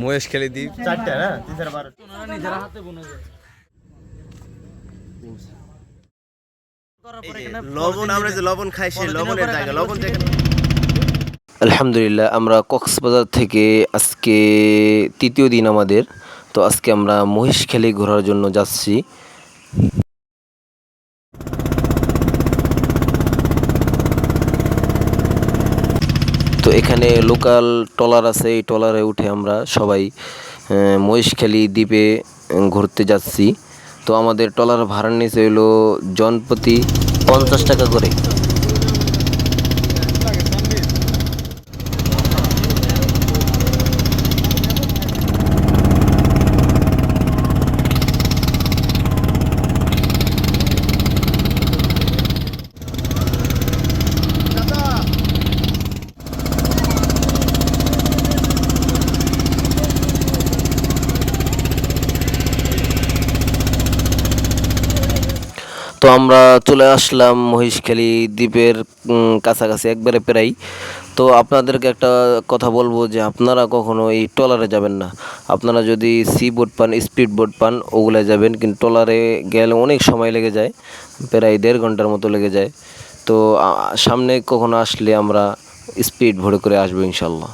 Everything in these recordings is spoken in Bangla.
মহেশখালী দ্বীপ চারটা না? তিন চার বারো নিজেরা হাতে বুনে যায় লবণ আমরা যে লবণ খাই সেই লবণের জায়গা লবণ আলহামদুলিল্লাহ আমরা কক্সবাজার থেকে আজকে তৃতীয় দিন আমাদের। তো আজকে আমরা মহিষখালী ঘোরার জন্য যাচ্ছি। এখানে লোকাল টলার আছে, এই টলারে উঠে আমরা সবাই মহিষখালী দ্বীপে ঘুরতে যাচ্ছি। তো আমাদের টলার ভাড়া নিচে হলো জনপ্রতি পঞ্চাশ টাকা করে। তো আমরা চলে আসলাম মহিষখালী দ্বীপের কাছাকাছি একবারে প্রায় তো আপনাদেরকে একটা কথা বলব যে আপনারা কখনো এই ট্রলারে যাবেন না। আপনারা যদি সি বোট পান স্পিড বোট পান ওগুলো যাবেন। কিন্তু ট্রলারে গেলে অনেক সময় লেগে যায়, প্রায় দেড় ঘণ্টার মতো লেগে যায়। তো সামনে কখনো আসলে আমরা স্পিড ভরে করে আসব ইনশাল্লাহ।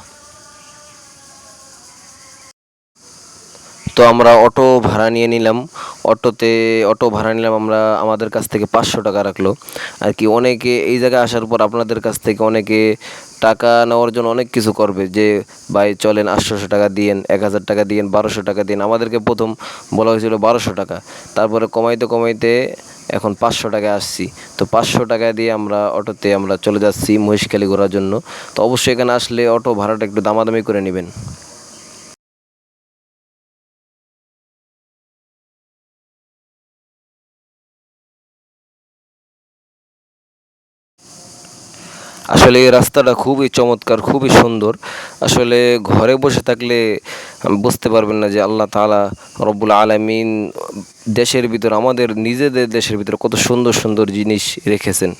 তো আমরা অটো ভাড়া নিয়ে নিলাম। অটোতে, অটো ভাড়া নিলাম আমরা আমাদের কাছ থেকে পাঁচশো টাকা রাখল। আর কি অনেকে এই জায়গায় আসার পর আপনাদের কাছ থেকে অনেকে টাকা নেওয়ার জন্য অনেক কিছু করবে যে, ভাই, চলেন আটশোশো টাকা দিয়েন, এক হাজার টাকা দিয়েন, বারোশো টাকা দিন আমাদেরকে প্রথম বলা হয়েছিল বারোশো টাকা। তারপরে কমাইতে কমাইতে এখন পাঁচশো টাকায় আসছি। তো পাঁচশো টাকা দিয়ে আমরা অটোতে আমরা চলে যাচ্ছি মহিষখালী ঘোরার জন্য। তো অবশ্যই এখানে আসলে অটো ভাড়াটা একটু দামাদামি করে নেবেন। আসলে এই রাস্তাটা খুবই চমৎকার, খুবই সুন্দর। আসলে ঘরে বসে থাকলে বুঝতে পারবেন না যে আল্লাহ তাআলা রব্বুল আলামিন দেশের ভিতর, আমাদের নিজেদের দেশের ভিতর কত সুন্দর সুন্দর জিনিস রেখেছেন।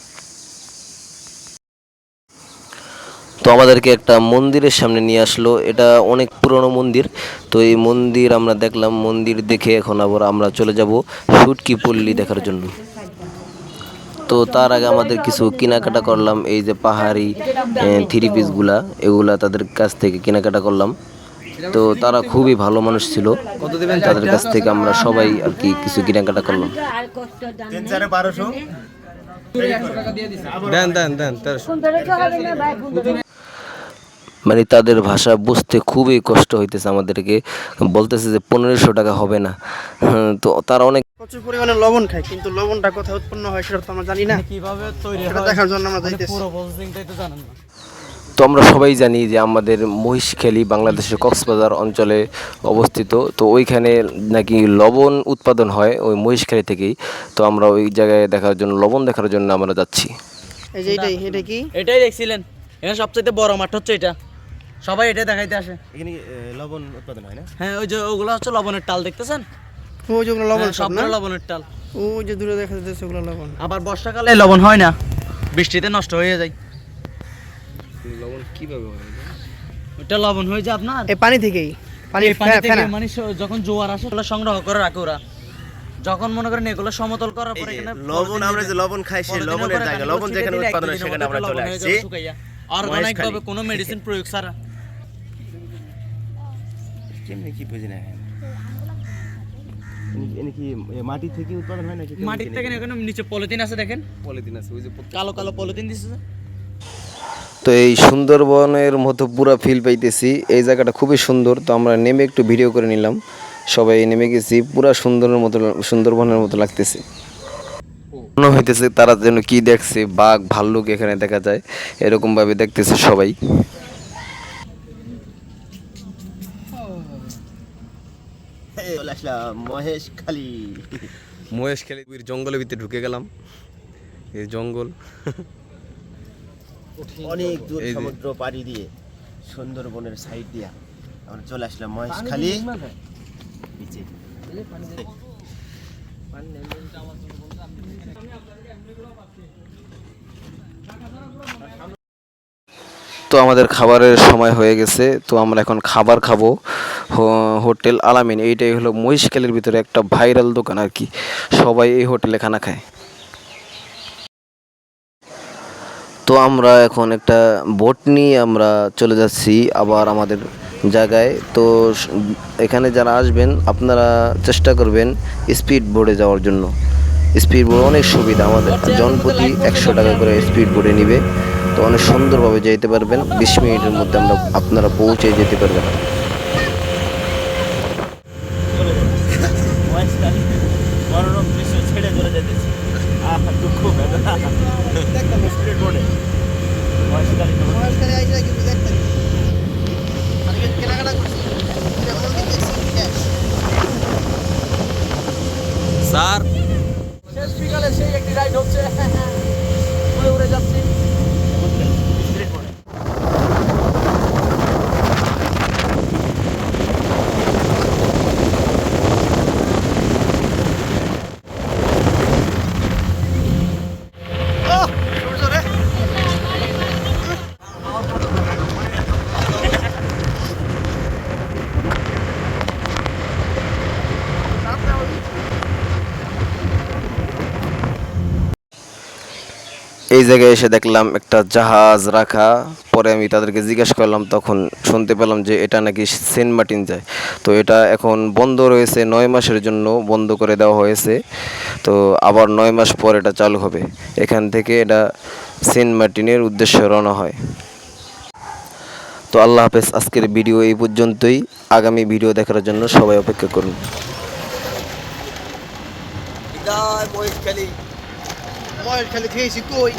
তো আমাদেরকে একটা মন্দিরের সামনে নিয়ে আসলো। এটা অনেক পুরনো মন্দির। তো এই মন্দির আমরা দেখলাম, মন্দির দেখে এখন আবার আমরা চলে যাব সুটকি পল্লী দেখার জন্য। তো তার আগে আমাদের কিছু কেনাকাটা করলাম এই যে পাহাড়ি থ্রি পিসগুলা এগুলা তাদের কাছ থেকে কেনাকাটা করলাম তো তারা খুবই ভালো মানুষ ছিল তাদের কাছ থেকে আমরা সবাই আর কি কিছু কেনাকাটা করলাম দেন দেন দেন তেরোশো মানে তাদের ভাষা বুঝতে খুবই কষ্ট হইতেছে আমাদেরকে। বলতেছে যে পনেরোশো টাকা হবে না। হ্যাঁ, তো তারা অনেক প্রচুর পরিমাণে লবণ খাই কিন্তু লবণটা কোথায় উৎপন্ন হয় সেটা তো আমরা জানি না। কীভাবে তৈরি দেখার জন্য আমরা মানে যাইতেছি। পুরো প্রসেসিংটাই তো জানেন না। তো আমরা সবাই জানি যে আমাদের মহিষখালী বাংলাদেশের কক্সবাজার অঞ্চলে অবস্থিত। তো ওইখানে নাকি লবণ উৎপাদন হয় ওই মহিষখালী থেকেই। তো আমরা ওই জায়গায় দেখার জন্য লবণ দেখার জন্য আমরা যাচ্ছি। এই যে এটাই এটা কি? এটাই দেখছিলেন। এখানে সবচেয়ে বড় মাঠ হচ্ছে এটা। সবাই এটা দেখাইতে আসে। এখানে লবণ উৎপাদন হয় না? হ্যাঁ ওই যে ওগুলো হচ্ছে লবণের টাল দেখতেছেন? ওই যেগুলো লবণ হ্যাঁ, সব না? সবগুলো লবণের টাল। ওই যে দূরে দেখা যাচ্ছে ওগুলো লবণ। আবার বর্ষাকালে লবণ হয় না বৃষ্টিতে নষ্ট হয়ে যায়। লবণ কীভাবে হয়? ওটা লবণ হয়ে যায় আপনার? এই পানি থেকেই। পানি পানি থেকে মানে যখন জোয়ার আসে ওগুলো সংগ্রহ করে রাখে ওরা। যখন মনে করেন এগুলো সমতল করার পরে এখানে লবণ আমরা যে লবণ খাই সেই লবণের জায়গা লবণ যেখানে উৎপাদন হয় সেখানে আমরা চলে আসছি। অর্গানিক ভাবে কোনো মেডিসিন প্রয়োগ ছাড়া। কেমনি কি বুঝি না কি মাটি থেকে উৎপাদন হয় নাকি? মাটির থেকে এখানে নিচে পলিথিন আছে দেখেন। পলিথিন আছে ওই যে কালো কালো পলিথিন দিছে তো এই সুন্দরবনের মতো পুরা ফিল পাইতেছি। এই জায়গাটা খুবই সুন্দর তো আমরা নেমে একটু ভিডিও করে নিলাম। সবাই নেমে গেছি পুরা সুন্দরের মতো সুন্দরবনের মতো লাগতেছে। মনে হইতেছে তারা যেন কি দেখছে বাঘ ভাল্লুক এখানে দেখা যায়। এরকম ভাবে দেখতেছে সবাই। চলে আসলাম মহেশ খালি। মহেশখালী জঙ্গলের ভিতরে ঢুকে গেলাম। এই জঙ্গল। অনেক দূর সমুদ্র পাড়ি দিয়ে সুন্দরবনের সাইড দিয়া। আমরা চলে আসলাম মহেশ খালি। নিচে। তো আমাদের খাবারের সময় হয়ে গেছে। তো আমরা এখন খাবার খাব। হোটেল আলামিন, এইটাই হলো মহিষখালীর ভিতরে একটা ভাইরাল দোকান আর কি। সবাই এই হোটেলে খানা খায়। তো আমরা এখন একটা বোট নিয়ে আমরা চলে যাচ্ছি আবার আমাদের জায়গায়। তো এখানে যারা আসবেন, আপনারা চেষ্টা করবেন স্পিড বোটে যাওয়ার জন্য। স্পিড বোর্ড অনেক সুবিধা আমাদের। জনপ্রতি একশো টাকা করে স্পিড বোটে নিবে। তো অনেক সুন্দরভাবে যেতে পারবেন। বিশ মিনিটের মধ্যে আমরা আপনারা পৌঁছে যেতে পারবেন মহেশখালী মনোরম দৃশ্য ছেড়ে চলে যেতেছি আহ দুঃখ বেদনা স্পিড বোর্ডে মহেশখালী তো স্যার শেষ বিকালে সেই একটি রাইড হচ্ছে উড়ে উড়ে যাচ্ছি স্পিড বোর্ডে এই জায়গায় এসে দেখলাম একটা জাহাজ রাখা। পরে আমি তাদেরকে জিজ্ঞাসা করলাম, তখন শুনতে পেলাম যে এটা নাকি সেন্ট মার্টিন যায়। তো এটা এখন বন্ধ রয়েছে, নয় মাসের জন্য বন্ধ করে দেওয়া হয়েছে। তো আবার নয় মাস পর এটা চালু হবে। এখান থেকে এটা সেন্ট মার্টিনের উদ্দেশ্যে রওনা হয়। তো আল্লাহ হাফেজ, আজকের ভিডিও এই পর্যন্তই। আগামী ভিডিও দেখার জন্য সবাই অপেক্ষা করুন। মহেশখালী মহেশখালী খেয়েছি কই?